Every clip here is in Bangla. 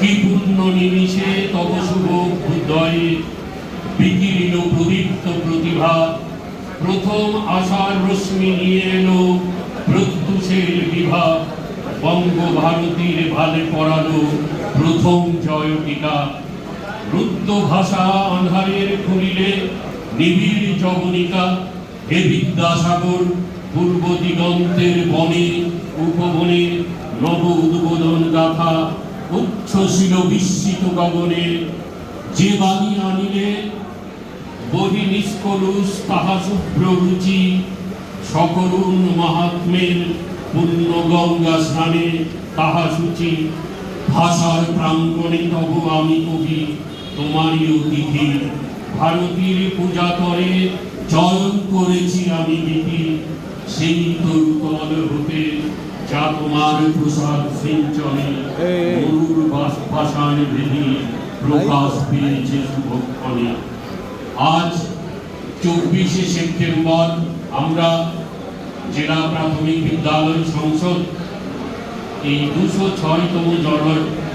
কি পূর্ণ নিমিষে তব শুভ উদয়ে বিকিরিল প্রদীপ্ত প্রতিভা। প্রথম আশার রশ্মি নিয়ে এলো প্রত্যুষের বিভা। বঙ্গভারতীর ভালে পড়ালো প্রথম জয় টিকা রুদ্র ভাষা আন্ধারের খুলিলে নিবিড় জবনিকা হে বিদ্যাসাগর পূর্ব দিগন্তের বনে, উপবনে নব উদ্বোধন গাথা। উচ্ছ্বসিল বিস্মিত গগনে যে বাণী আনিলে, বহি নিষ্কলুষ তাহা শুভ্র রুচি সকরুণ মহাত্মের পূর্ণ গঙ্গা স্নানে তাহা সূচি। ভাষার প্রাঙ্গণে তব আমি কবি, তোমারই অতিথি। ভারতীর পূজা করে চয়ন করেছি আমি গীতি। সেই তরুতল হতে যা তোমার প্রসাদ সিঞ্চনে মরুর ভাষার ভেদি প্রকাশ পেয়েছে শুভক্ষণে। আজ চব্বিশে সেপ্টেম্বর আমরা জেলা প্রাথমিক বিদ্যালয় সংসদ এই দুশো ছয়তম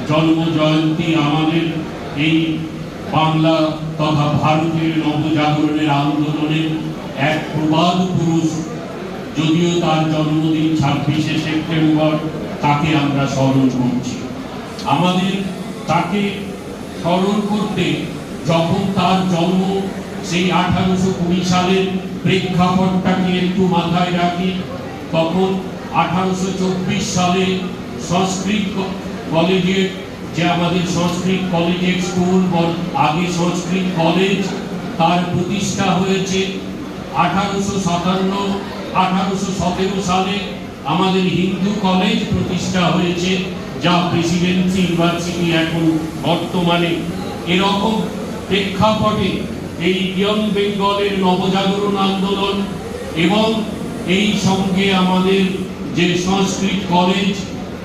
জন্ম জয়ন্তী আমাদের এই বাংলা তথা ভারতের নবজাগরণের আন্দোলনের এক প্রবাদ পুরুষ যদিও তার জন্মদিন ছাব্বিশে সেপ্টেম্বর, তাকে আমরা স্মরণ করছি। আমাদের তাকে স্মরণ করতে যখন তার জন্ম, সেই আঠারোশো কুড়ি সালের প্রেক্ষাপটটাকে একটু মাথায় রাখি? তখন আঠারোশো চব্বিশ সালে সংস্কৃত কলেজের যে আমাদের সংস্কৃত কলেজের স্কুল আগে সংস্কৃত কলেজ, তার প্রতিষ্ঠা হয়েছে আঠারোশো সাতান্ন আঠারোশো সতেরো সালে আমাদের হিন্দু কলেজ প্রতিষ্ঠা হয়েছে, যা প্রেসিডেন্সি ইউনিভার্সিটি এখন বর্তমানে। এরকম প্রেক্ষাপটে এই ইয়ং বেঙ্গলের নবজাগরণ আন্দোলন এবং এই সঙ্গে আমাদের যে সংস্কৃত কলেজ,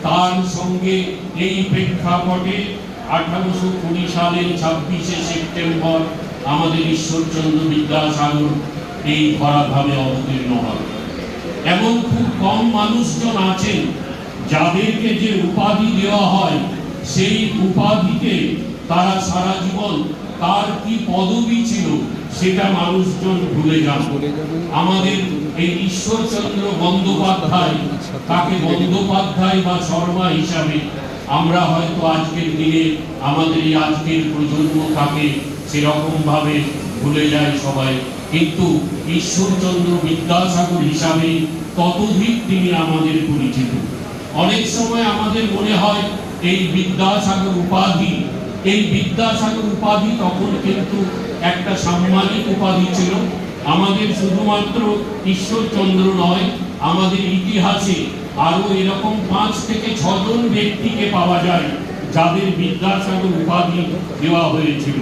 তার সঙ্গে এই প্রেক্ষাপটে আঠারোশো কুড়ি সালের ছাব্বিশে সেপ্টেম্বর আমাদের ঈশ্বরচন্দ্র বিদ্যাসাগর এই ধরাধামে অবতীর্ণ হয় এমন খুব কম মানুষজন আছেন যাদেরকে যে উপাধি দেওয়া হয়, সেই উপাধিতে তারা সারা জীবন তার কি পদবি ছিল সেটা মানুষজন ভুলে যান। আমাদের এই ঈশ্বরচন্দ্র বন্দ্যোপাধ্যায়, তাকে বন্দ্যোপাধ্যায় বা শর্মা হিসাবে আমরা হয়তো আজকের দিনে আমাদের এই আজকের প্রজন্ম তাকে সেরকম ভাবে ভুলে যায় সবাই। কিন্তু ঈশ্বরচন্দ্র বিদ্যাসাগর হিসাবে ততোধিক তিনি আমাদের পরিচিত। অনেক সময় আমাদের মনে হয় এই বিদ্যাসাগর উপাধি, এই বিদ্যাসাগর উপাধি তখন কিন্তু একটা সাম্মানিক উপাধি ছিল। আমাদের শুধুমাত্র ঈশ্বরচন্দ্র নয়, আমাদের ইতিহাসে আরও এরকম পাঁচ থেকে ছজন ব্যক্তিকে পাওয়া যায় যাদের বিদ্যাসাগর উপাধি দেওয়া হয়েছিল।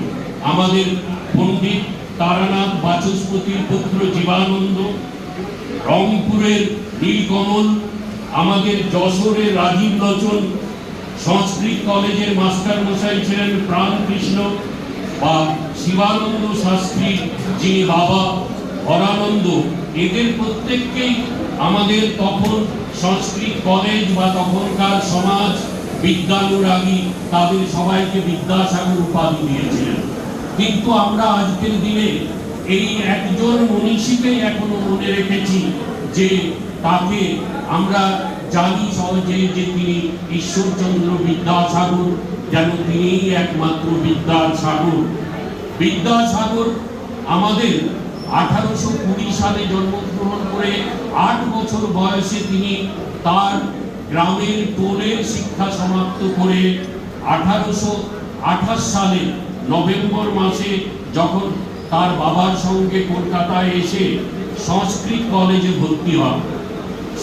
আমাদের পণ্ডিত তারানাথ বাচস্পতির পুত্র জীবানন্দ, রংপুরের নীলকমল, আমাদের যশোরের রাজীব লোচন সংস্কৃত কলেজের মাস্টার মশাই ছিলেন প্রাণকৃষ্ণ বা শিবানন্দ শাস্ত্রী, যিনি বাবা হরানন্দ এদের প্রত্যেককেই আমাদের তখন সংস্কৃত কলেজ বা তখনকার সমাজ বিদ্যানুরাগী, তাদের সবাইকে বিদ্যাসাগর উপাধি দিয়েছিলেন। কিন্তু আমরা আজকের দিনে এই একজন মনীষীকে এখনও মনে রেখেছি যে তাকে আমরা জানি সহজে যে তিনি ঈশ্বরচন্দ্র বিদ্যাসাগর, যেন তিনিই একমাত্র বিদ্যাসাগর। বিদ্যাসাগর আমাদের আঠারোশো কুড়ি সালে জন্মগ্রহণ করে আট বছর বয়সে তিনি তার গ্রামের টোলের শিক্ষা সমাপ্ত করে আঠারোশো আঠাশ সালে নভেম্বর মাসে যখন তার বাবার সঙ্গে কলকাতায় এসে সংস্কৃত কলেজে ভর্তি হন।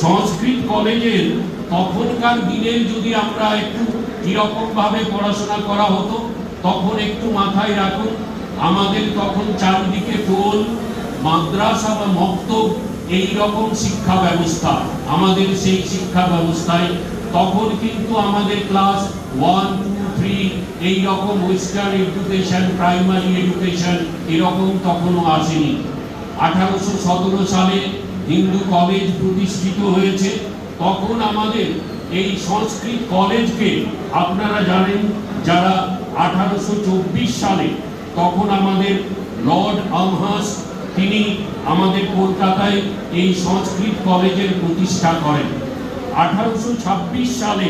সংস্কৃত কলেজের তখনকার দিনের যদি আমরা একটু কীরকম ভাবে পড়াশোনা করা হতো, তখন একটু মাথায় রাখুন, আমাদের তখন চারদিকে টোল মাদ্রাসা বা মক্তব এই রকম শিক্ষা ব্যবস্থা, আমাদের সেই শিক্ষা ব্যবস্থায়। তখন কিন্তু আমাদের ক্লাস ওয়ান থ্রি এই রকম ওয়েস্টার্ন এডুকেশন প্রাইমারি এডুকেশন এরকম তখনও আসেনি। আঠারোশো সতেরো সালে হিন্দু কলেজ প্রতিষ্ঠিত হয়েছে। তখন আমাদের এই সংস্কৃত কলেজকে আপনারা জানেন, যারা আঠারোশো চব্বিশ সালে তখন আমাদের লর্ড আমহাস, তিনি আমাদের কলকাতায় এই সংস্কৃত কলেজের প্রতিষ্ঠা করেন। আঠারোশো ছাব্বিশ সালে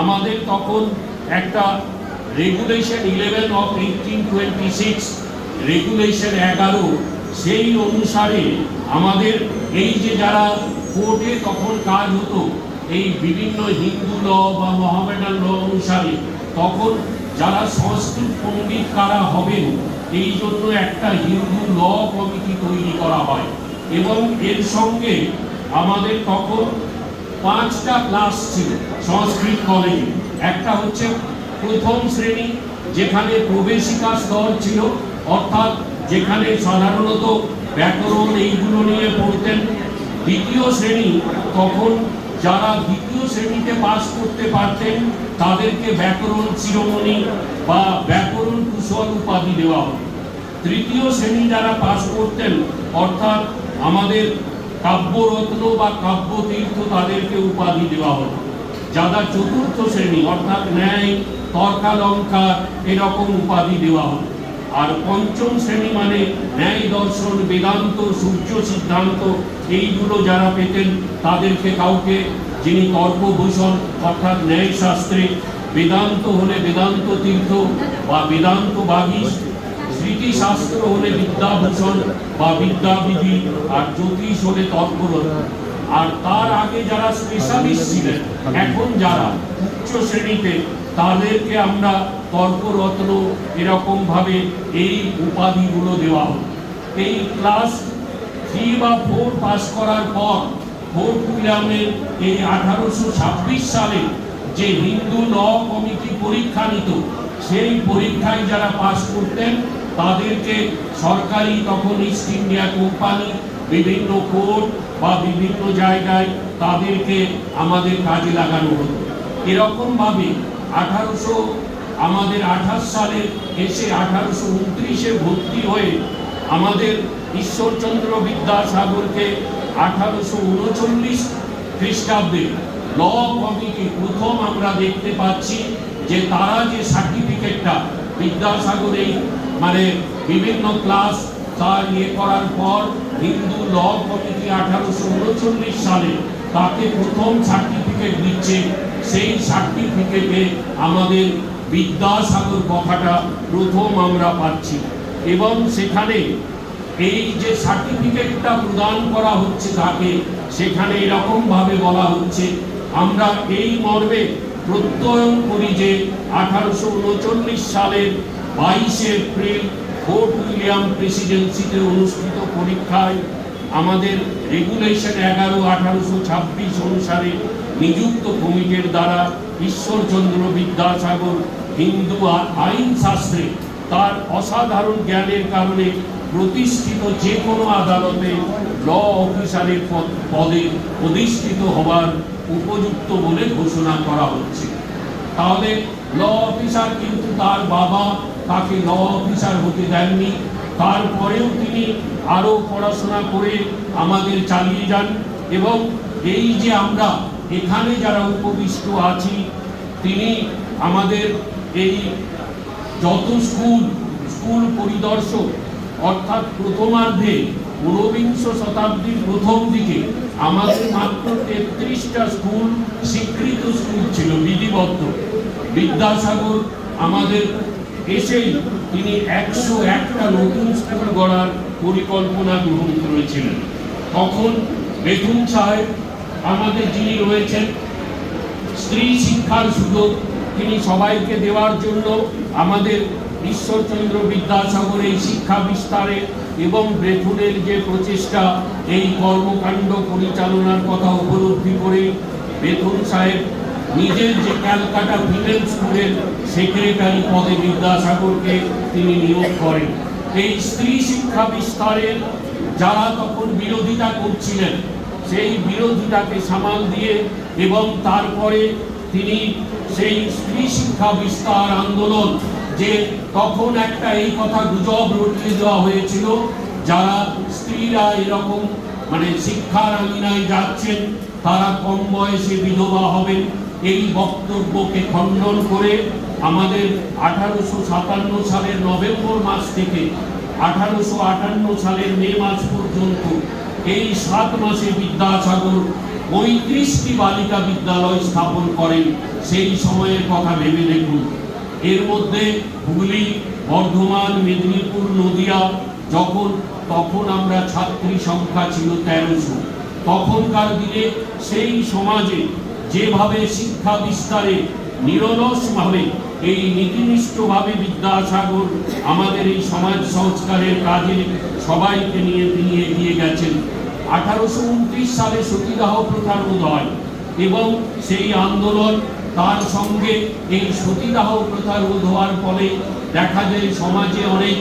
আমাদের তখন একটা regulation eleven of eighteen twenty six regulation এগারো, সেই অনুসারে আমাদের এই যে যারা কোর্টে তখন কাজ হতো, এই বিভিন্ন হিন্দু ল বা মহামেডান ল অনুসারে, তখন যারা সংস্কৃত পণ্ডিত কারা হবেন, এই জন্য একটা হিন্দু ল কমিটি তৈরি করা হয়। এবং এর সঙ্গে আমাদের তখন পাঁচটা ক্লাস ছিল সংস্কৃত কলেজে একটা হচ্ছে প্রথম শ্রেণি, যেখানে প্রবেশিকা স্তর ছিল, অর্থাৎ যেখানে সাধারণত ব্যাকরণ এইগুলো নিয়ে পড়তেন। দ্বিতীয় শ্রেণি, তখন যারা দ্বিতীয় শ্রেণীতে পাস করতে পারতেন, তাদেরকে ব্যাকরণ শিরোমণি বা ব্যাকরণ কুশল উপাধি দেওয়া হতো। তৃতীয় শ্রেণি যারা পাস করতেন, অর্থাৎ আমাদের কাব্যরত্ন বা কাব্যতীর্থ তাদেরকে উপাধি দেওয়া হতো। যারা চতুর্থ শ্রেণি, অর্থাৎ ন্যায় তর্কালঙ্কার এরকম উপাধি দেওয়া হতো আর পঞ্চম শ্রেণি মানে ন্যায় দর্শন, বেদান্ত, সূর্য সিদ্ধান্ত এইগুলো যারা পেতেন, তাদেরকে কাউকে যিনি তর্কভূষণ, অর্থাৎ ন্যায় শাস্ত্রে বেদান্ত হলে বেদান্ত তীর্থ বা বেদান্ত বাগীশ, স্মৃতিশাস্ত্র হলে বিদ্যাভূষণ বা বিদ্যাবিধি, আর জ্যোতিষ হলে তর্করত্ন আর তার আগে যারা স্পেশালিস্ট ছিলেন এখন যারা উচ্চ শ্রেণীতে তাদেরকে আমরা তর্করত্ন এরকম ভাবে এই উপাধিগুলো দেওয়া হতো এই ক্লাস থ্রি বা ফোর পাস করার পর ফোর্ট উইলিয়ামের এই আঠারোশো ছাব্বিশ সালে যে হিন্দু ল কমিটি পরীক্ষা নিত সেই পরীক্ষায় যারা পাস করতেন তাদেরকে সরকারি তখন ইস্ট ইন্ডিয়া কোম্পানি বিভিন্ন কোর্ট বা বিভিন্ন জায়গায় তাদেরকে আমাদের কাজে লাগানো হতো এরকম ভাবে আঠারোশো, আমাদের আঠাশ সালে এসে আঠারোশো উনত্রিশে ভর্তি হয়ে আমাদের ঈশ্বরচন্দ্র বিদ্যাসাগরকে আঠারোশো উনচল্লিশ খ্রিস্টাব্দে ল কমিটি প্রথম আমরা দেখতে পাচ্ছি যে তারা যে সার্টিফিকেটটা বিদ্যাসাগর এই মানে বিভিন্ন ক্লাস তার ইয়ে করার পর হিন্দু ল কমিটি আঠারোশো উনচল্লিশ সালে তাকে প্রথম সার্টিফিকেট দিচ্ছে, সেই সার্টিফিকেটে আমাদের বিদ্যাসাগর কথাটা প্রথম আমরা পাচ্ছি। এবং সেখানে এই যে সার্টিফিকেটটা প্রদান করা হচ্ছে তাকে, সেখানে এরকমভাবে বলা হচ্ছে, আমরা এই মর্মে প্রত্যয়ন করি যে আঠারোশো উনচল্লিশ সালের বাইশে এপ্রিল ফোর্ট উইলিয়াম প্রেসিডেন্সিতে অনুষ্ঠিত পরীক্ষায় আমাদের রেগুলেশন এগারো, আঠারোশো ছাব্বিশ অনুসারে নিযুক্ত কমিটির দ্বারা ঈশ্বরচন্দ্র বিদ্যাসাগর হিন্দু আইন শাস্ত্রে তার অসাধারণ জ্ঞানের কারণে প্রতিষ্ঠিত যে কোনো আদালতে ল অফিসারের পদ- পদে অধিষ্ঠিত হবার উপযুক্ত বলে ঘোষণা করা হচ্ছে। তাহলে ল অফিসার কিন্তু তার বাবা তাকে ল অফিসার হতে দেননি। তারপরেও তিনি আরও পড়াশোনা করে আমাদের চালিয়ে যান এবং এই যে আমরা এখানে যারা উপবিষ্ট আছি, তিনি আমাদের এই যত স্কুল স্কুল পরিদর্শক, অর্থাৎ প্রথমার্ধে ঊনবিংশ শতাব্দীর প্রথম দিকে আমাদের মাত্র তেত্রিশটা স্কুল স্বীকৃত স্কুল ছিল বিধিবদ্ধ। বিদ্যাসাগর আমাদের এসেই তিনি একশো একটা নতুন স্কুল গড়ার পরিকল্পনা গ্রহণ করেছিলেন। তখন বেথুন সাহেব আমাদের যিনি রয়েছেন, স্ত্রী শিক্ষার সুযোগ তিনি সবাইকে দেওয়ার জন্য আমাদের ঈশ্বরচন্দ্র বিদ্যাসাগর এই শিক্ষা বিস্তারে এবং বেথুনের যে প্রচেষ্টা, এই কর্মকাণ্ড পরিচালনার কথা উপলব্ধি করে বেথুন সাহেব নিজের যে ক্যালকাটা ফিল্ম স্কুলের সেক্রেটারি পদে বিদ্যাসাগরকে তিনি নিয়োগ করেন। এই স্ত্রী শিক্ষা বিস্তারের যারা তখন বিরোধিতা করছিলেন, সেই বিরোধিতাকে সামাল দিয়ে এবং তারপরে তিনি সেই স্ত্রী শিক্ষা বিস্তার আন্দোলন, যে তখন একটা এই কথা গুজব রটিয়ে দেওয়া হয়েছিল, যারা স্ত্রীরা এরকম মানে শিক্ষার আঙিনায় যাচ্ছেন, তারা কম বয়সে বিধবা হবেন। এই বক্তব্যকে খণ্ডন করে আমাদের আঠারোশো সাতান্ন সালের নভেম্বর মাস থেকে আঠারোশো আটান্ন সালের মে মাস পর্যন্ত এই সাত মাসে বিদ্যাসাগর পঁয়ত্রিশটি বালিকা বিদ্যালয় স্থাপন করেন। সেই সময়ের কথা ভেবে দেখুন। এর মধ্যে হুগলি, বর্ধমান, মেদিনীপুর, নদিয়া যখন তখন আমরা ছাত্রী সংখ্যা ছিল তেরোশো। তখনকার দিনে সেই সমাজে যেভাবে শিক্ষা বিস্তারে নিরলসভাবে এই নীতিনিষ্ঠভাবে বিদ্যাসাগর আমাদের এই সমাজ সংস্কারের কাজে সবাইকে নিয়ে তিনি এগিয়ে গেছেন। আঠারোশো উনত্রিশ সালে সতীদাহ প্রথার উদয় এবং সেই আন্দোলন তার সঙ্গে এই সতীদাহ প্রথার হওয়ার ফলে দেখা যায় সমাজে অনেক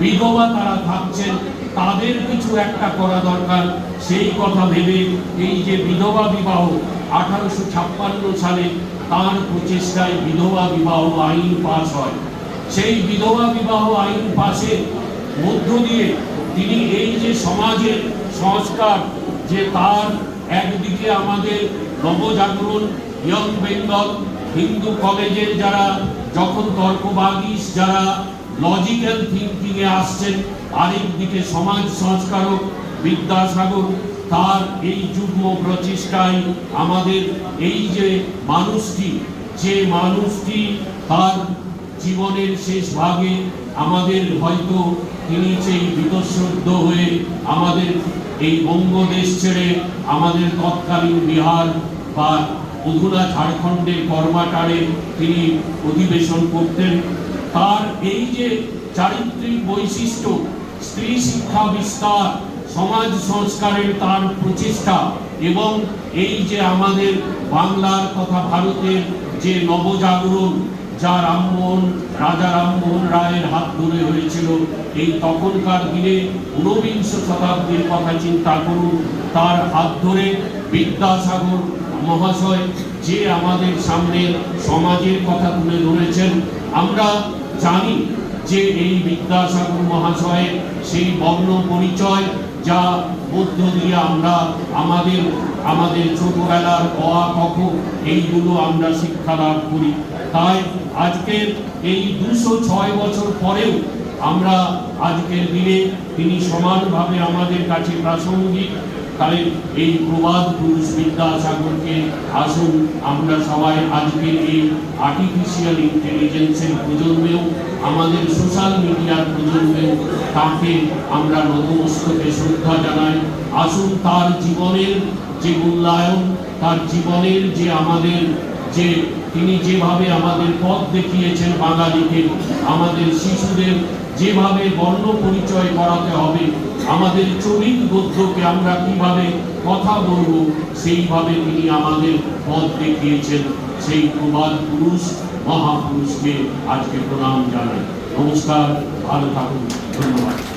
বিধবা তারা থাকছেন। তাদের কিছু একটা করা দরকার। সেই কথা ভেবে এই যে বিধবা বিবাহ আঠারোশো ছাপ্পান্ন সালে তার প্রচেষ্টায় বিধবা বিবাহ আইন পাশ হয়। সেই বিধবা বিবাহ আইন পাশের মধ্য দিয়ে তিনি এই যে সমাজের সংস্কার, যে তার একদিকে আমাদের নবজাগরণ, ইয়ং বেঙ্গল, হিন্দু কলেজের যারা, যখন তর্কবাদী যারা লজিক্যাল থিঙ্কিংয়ে আসছেন আরেকদিকে সমাজ সংস্কারক বিদ্যাসাগর। তার এই যুগ্ম প্রচেষ্টায় আমাদের এই যে মানুষটি যে মানুষটি তার জীবনের শেষ ভাগে আমাদের হয়তো তিনি সেই বিতশ্রদ্ধ হয়ে আমাদের এই বঙ্গদেশ ছেড়ে আমাদের তৎকালীন বিহার বা অধুনা ঝাড়খণ্ডের কর্মাটারে তিনি অধিবেশন করতেন। তার এই যে চারিত্রিক বৈশিষ্ট্য, স্ত্রী শিক্ষা বিস্তার, সমাজ সংস্কারের তার প্রচেষ্টা এবং এই যে আমাদের বাংলার তথা ভারতের যে নবজাগরণ, যা রামমোহন, রাজা রামমোহন রায়ের হাত ধরে হয়েছিল, এই তখনকার দিনে ঊনবিংশ শতাব্দীর কথা চিন্তা করুন, তার হাত ধরে বিদ্যাসাগর মহাশয় যে আমাদের সামনে সমাজের কথা তুলে ধরেছেন, আমরা জানি যে এই বিদ্যাসাগর মহাশয়ের সেই বর্ণ পরিচয় যা মধ্য দিয়ে আমরা আমাদের আমাদের ছোটবেলার অয়া কখ এইগুলো আমরা শিক্ষা লাভ করি। তাই আজকের এই দুশো ছয় বছর পরেও আমরা আজকের দিনে তিনি সমানভাবে আমাদের কাছে প্রাসঙ্গিক তাই এই প্রবাদ পুরুষ বিদ্যাসাগরকে আসুন, আমরা সবাই আজকের এই আর্টিফিশিয়াল ইন্টেলিজেন্সের প্রজন্মেও, আমাদের সোশ্যাল মিডিয়ার প্রজন্মেও, তাকে আমরা নতমস্তকে শ্রদ্ধা জানাই। আসুন তার জীবনের যে মূল্যায়ন, তার জীবনের যে আমাদের যে, তিনি যেভাবে আমাদের পথ দেখিয়েছেন বাঙালিকে, আমাদের শিশুদের যেভাবে বর্ণ পরিচয় করাতে হবে আমাদের চরিত গদ্যকে আমরা কীভাবে কথা বলব, সেইভাবে তিনি আমাদের পথ দেখিয়েছেন। সেই প্রবাদ পুরুষ, মহাপুরুষকে আজকে প্রণাম জানাই। নমস্কার, ভালো থাকুন, ধন্যবাদ।